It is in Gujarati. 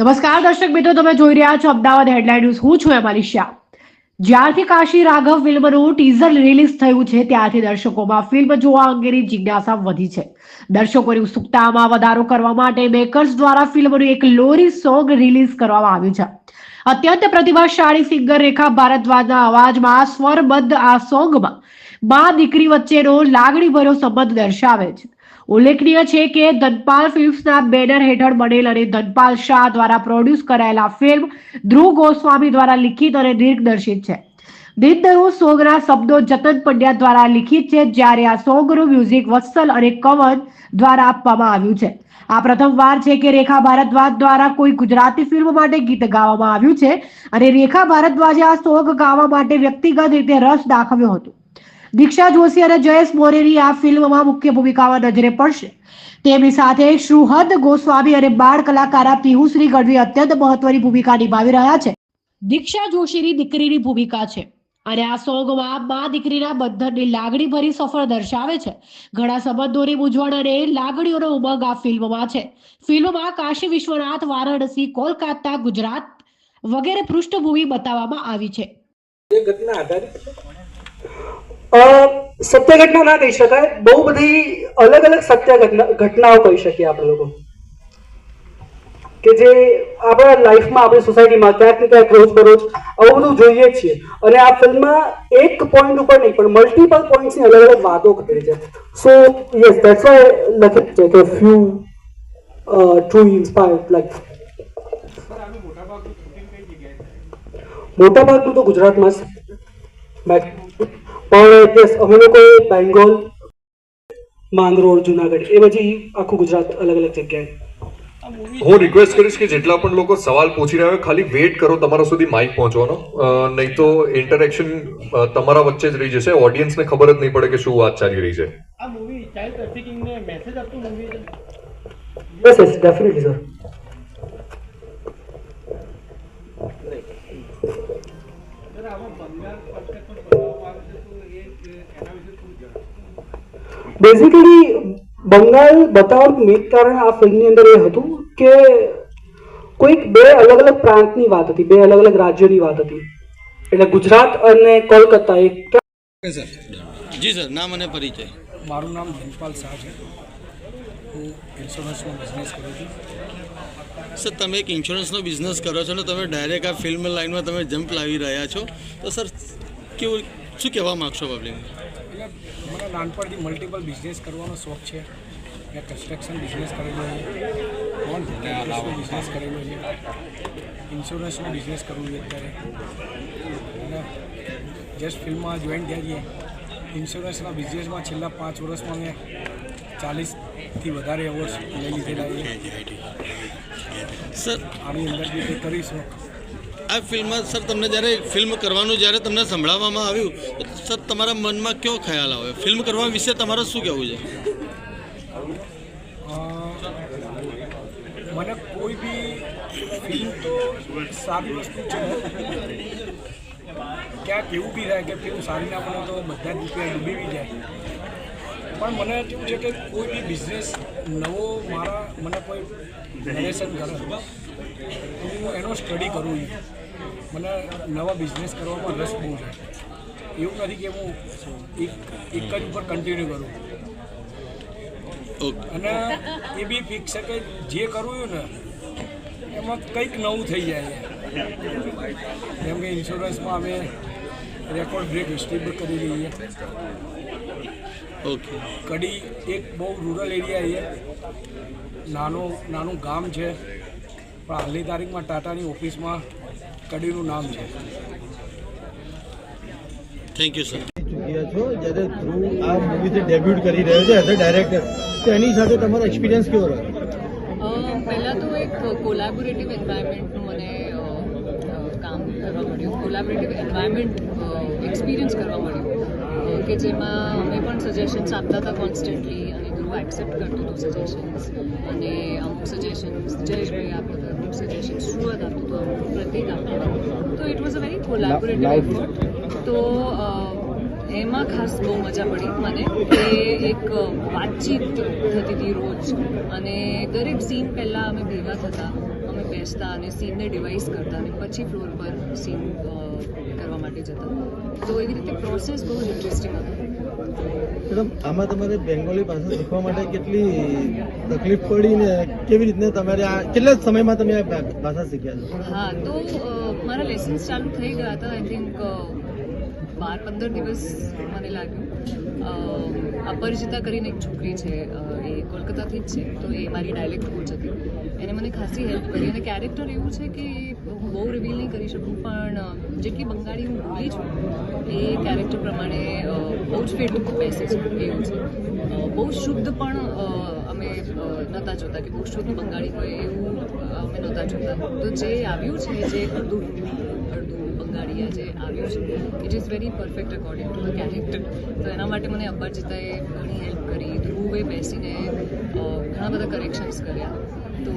નમસ્કાર દર્શક મિત્રો, તમે જોઈ રહ્યા છો અમદાવાદ હેડલાઇન ન્યૂઝ હું છું એમાં શાહ. જ્યારથી કાશી રાઘવ ફિલ્મનું ટીઝર રિલીઝ થયું છે, ત્યારથી દર્શકોમાં ફિલ્મ જોવા અંગેની જિજ્ઞાસા વધી છે. દર્શકોની ઉત્સુકતામાં વધારો કરવા માટે મેકર્સ દ્વારા ફિલ્મનું એક લોરી સોંગ રિલીઝ કરવામાં આવ્યું છે. અત્યંત પ્રતિભાશાળી સિંગર રેખા ભારદ્વાજના અવાજમાં સ્વરબદ્ધ આ સોંગમાં મા દીકરી વચ્ચેનો લાગણીભર્યો સંબંધ દર્શાવે છે. ઉલ્લેખનીય છે કે ધનપાલ ફિલ્મ્સના બેનર હેઠળ બનેલ અને ધનપાલ શાહ દ્વારા પ્રોડ્યુસ કરાયેલા ફિલ્મ ધ્રુવ ગોસ્વામી દ્વારા લિખિત અને દિગ્દર્શિત છે. દિનદરુ સોંગના શબ્દો જતન પંડ્યા દ્વારા લિખિત છે, જ્યારે આ સોંગનું મ્યુઝિક વત્સલ અને કવન દ્વારા આપવામાં આવ્યું છે. આ પ્રથમવાર છે કે રેખા ભારદ્વાજ દ્વારા કોઈ ગુજરાતી ફિલ્મ માટે ગીત ગાવામાં આવ્યું છે અને રેખા ભારદ્વાજે આ સોંગ ગાવા માટે વ્યક્તિગત રીતે રસ દાખવ્યો હતો. દીક્ષા જોશી અને જયેશ મોરેની આ ફિલ્મમાં મુખ્ય ભૂમિકામાં નજરે પડશે. તેમની સાથે શ્રુહદ ગોસ્વામી અને બાળ કલાકારા પિહુશ્રી ગઢવી અત્યંત મહત્વની ભૂમિકા નિભાવી રહ્યા છે. દીક્ષા જોશીની દીકરીની ભૂમિકા છે અને આ સોંગમાં મા દીકરીના બંધનની લાગણી ભરી સફર દર્શાવે છે. ઘણા સંબંધોની મૂંઝવણ અને લાગણીઓનો ઉમંગ આ ફિલ્મમાં છે. ફિલ્મમાં કાશી વિશ્વનાથ, વારાણસી, કોલકાતા, ગુજરાત વગેરે પૃષ્ઠભૂમિ બતાવવામાં આવી છે. ઘટના આધારિત સત્ય ઘટના ના કહી શકાય. બહુ બધી અલગ અલગ સત્ય ઘટનાઓ કહી શકીએ આપણે લોકો. કે જે આપણા લાઈફમાં આપણી સોસાયટીમાં ક્યાંક ને ક્યાંક રોજ બરોજ આવું બધું જોઈએ છીએ. અને આ ફિલ્મમાં એક પોઈન્ટ ઉપર નહીં, પણ મલ્ટિપલ પોઈન્ટ્સની અલગ અલગ વાતો કરેલી છે. સો યસ દેટ્સ વાય લખી છે કે ફ્યુ ટુ ઇન્સ્પાયર્ડ લાઈક મોટાભાગનું તો ગુજરાતમાં જ. પણ યસ અમે લોકો બેંગોલ માંગરોળ જુનાગઢ એ બધી આખું ગુજરાત અલગ અલગ જગ્યાએ. હું રિક્વેસ્ટ કરીશ કે જેટલા પણ લોકો સવાલ પૂછી રહ્યા હોય ખાલી વેઇટ કરો તમારા સુધી માઇક પહોંચવાનો. નહીં તો ઇન્ટરેક્શન તમારા વચ્ચે જ રહી જશે. ઓડિયન્સને ખબર જ નહીં પડે કે શું વાત ચાલી રહી છે. આ મૂવી ચાઇલ્ડ ટ્રાફિકિંગને મેસેજ આપતું મૂવી છે? Yes yes definitely sir sir આમાં બંગાળ બેઝિકલી બંગાળ બતાવવાનું મેઇન કારણ આ ફિલ્મની અંદર એ હતું કે કોઈક બે અલગ અલગ પ્રાંતની વાત હતી બે અલગ અલગ રાજ્યોની વાત હતી. એટલે ગુજરાત અને કોલકાતા એક જી સર નામ અને પરિચય. મારું નામ ધનપાલ શાહ છે. હું ઇન્સ્યોરન્સનો બિઝનેસ કરું છું. સર તમે એક ઇન્સ્યોરન્સનો બિઝનેસ કરો છો ને તમે ડાયરેક્ટ આ ફિલ્મ લાઇનમાં તમે જમ્પ લાવી રહ્યા છો. તો સર કેવું શું કહેવા માગશો પબ્લિકને એટલે મને નાનપણથી મલ્ટિપલ બિઝનેસ કરવાનો શોખ છે. મેં કન્સ્ટ્રક્શન બિઝનેસ કરેલો છે. નોન બિઝનેસ કરેલો છે. ઇન્સ્યોરન્સનો બિઝનેસ કરવું છે અત્યારે. જસ્ટ ફિલ્મમાં જોઈન થયા છીએ. ઇન્સ્યોરન્સના બિઝનેસમાં છેલ્લા પાંચ વર્ષમાં મેં ચાલીસથી વધારે એવોર્ડ લઈ લીધેલા છે. સર આની અંદર જે કરીશું આ ફિલ્મમાં સર, તમને જ્યારે ફિલ્મ કરવાનું જ્યારે તમને સંભળાવવામાં આવ્યું સર, તમારા મનમાં કયો ખ્યાલ આવે? ફિલ્મ કરવા વિશે તમારે શું કહેવું છે? મને કોઈ બી ફિલ્મ તો સારી વસ્તુ છે. ક્યાંક એવું બી થાય કે ફિલ્મ સારી ના બને તો બધા જ ડૂબી જાય. પણ મને કેવું છે કે કોઈ બી બિઝનેસ નવો મારા મને કોઈ નરેશન કરે. તો હું એનો સ્ટડી કરું છું. મને નવા બિઝનેસ કરવામાં રસ બહુ છે. એવું નથી કે હું એક એક જ ઉપર કન્ટિન્યુ કરું. અને એ બી ફિક્સ છે કે જે કરવું ને એમાં કંઈક નવું થઈ જાય જેમ કે ઇન્સ્યોરન્સમાં અમે રેકોર્ડ બ્રેક હિસ્ટ્રી કરી લઈએ. ઓકે કડી એક બહુ રૂરલ એરિયા છે. નાનું નાનું ગામ છે. પણ હાલની તારીખમાં ટાટાની ઓફિસમાં કડીનું નામ છે. થેન્ક યુ સર ચૂક્યા છો જ્યારે ધ્રુવ આ મૂવીથી ડેબ્યુટ કરી રહ્યો છે એઝ અ ડાયરેક્ટર તો એની સાથે તમારો એક્સપિરિયન્સ કેવો રહ્યો? પહેલાં તો એક કોલાબોરેટિવ એન્વાયરમેન્ટનું મને કામ કરવા મળ્યું કોલાબોરેટિવ એન્વાયરમેન્ટ એક્સપિરિયન્સ કરવા મળ્યું. કે જેમાં અમે પણ સજેશન્સ આપતા હતા કોન્સ્ટન્ટલી અને ધ્રુવ એક્સેપ્ટ કરતું હતું સજેશન્સ અને અમુક સજેશન્સ જયેશભાઈ આપતા હતો અમુક સજેશન્સ સુરત આપતો હતો અમુક પ્રતિક આપતો હતો. તો it was a very collaborative effort તો એમાં ખાસ બહુ મજા પડી મને કે એક વાતચીત થતી હતી રોજ. અને દરેક સીન પહેલાં અમે ભેગા થતા અમે બેસતા અને સીનને ડિવાઇસ કરતા અને પછી ફ્લોર પર સીન કરવા માટે જતા. તો એવી રીતે પ્રોસેસ બહુ ઇન્ટરેસ્ટિંગ હતો. મેડમ આમાં તમારે બેંગોલી ભાષા શીખવા માટે કેટલી તકલીફ પડી ને કેવી રીતે તમારે આ કેટલા સમયમાં તમે આ ભાષા શીખ્યા છો? હા તો મારા લેસન્સ ચાલુ થઈ ગયા હતા આઈ થિંક બાર પંદર દિવસ મને લાગ્યું. અ, અપરિચિતા કરીને એક છોકરી છે એ કોલકાતાથી જ છે તો એ મારી ડાયલેક્ટ કોચ હતી. એને મને ખાસી હેલ્પ કરી અને કેરેક્ટર એવું છે કે હું બહુ રિવીલ નહીં કરી શકું પણ જેટલી બંગાળી હું બોલી છું એ કેરેક્ટર પ્રમાણે બહુ જ ફિટ બેસે છે એવું છે. બહુ શુદ્ધ પણ અમે નહોતા જોતા કે બહુ શુદ્ધ બંગાળી હોય એવું અમે નહોતા જોતા. તો જે આવ્યું છે જે અડધું અડધું આજે આવ્યું છે. It is very perfect according to the character તો એના માટે મને અપરાજિતાએ ઘણી હેલ્પ કરી, ધ્રુવે બેસીને ઘણા બધા કરેક્શન્સ કર્યા. તો